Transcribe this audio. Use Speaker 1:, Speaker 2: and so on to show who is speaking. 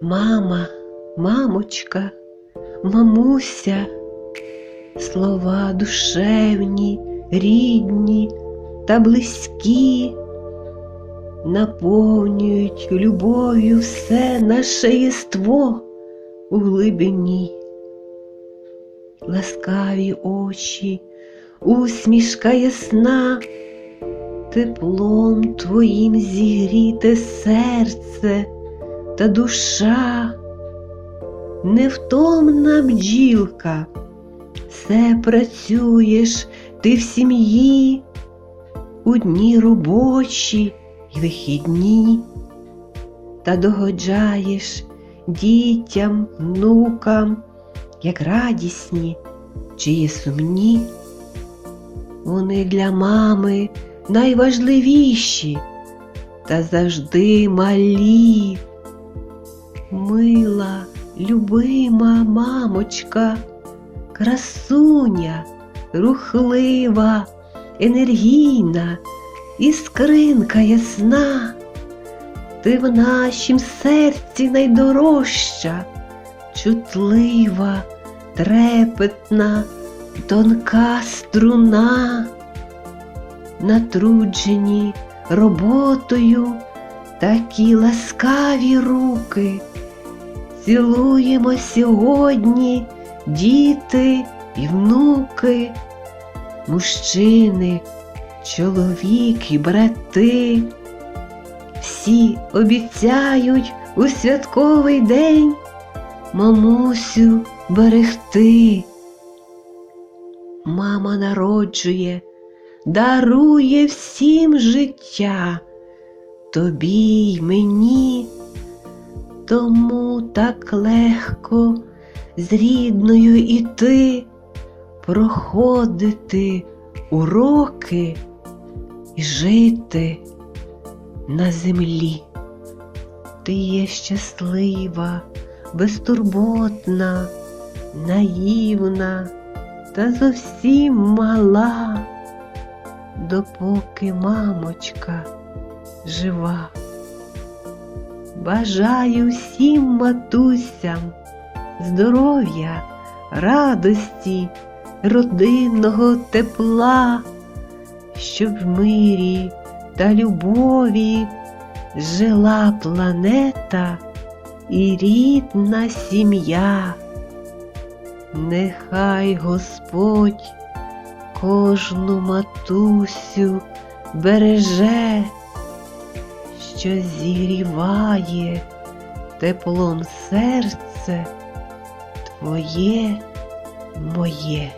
Speaker 1: Мама, мамочка, мамуся, слова душевні, рідні та близькі, наповнюють любов'ю все наше єство у глибині. Ласкаві очі, усмішка ясна, теплом твоїм зігріте серце та душа, невтомна бджілка, все працюєш ти в сім'ї, у дні робочі й вихідні, та догоджаєш дітям, внукам, як радісні чи є сумні. Вони для мами найважливіші та завжди малі. Любима мамочка, красуня, рухлива, енергійна, іскринка ясна. Ти в нашім серці найдорожча, чутлива, трепетна, тонка струна, натруджені роботою такі ласкаві руки. Цілуємо сьогодні діти і внуки, мужчини, чоловік і брати. Всі обіцяють у святковий день мамусю берегти. Мама народжує, дарує всім життя, тобі й мені, тому так легко з рідною іти, проходити уроки і жити на землі. Ти є щаслива, безтурботна, наївна та зовсім мала, допоки мамочка жива. Бажаю всім матусям здоров'я, радості, родинного тепла, щоб в мирі та любові жила планета і рідна сім'я. Нехай Господь кожну матусю береже, що зігріває теплом серце твоє моє.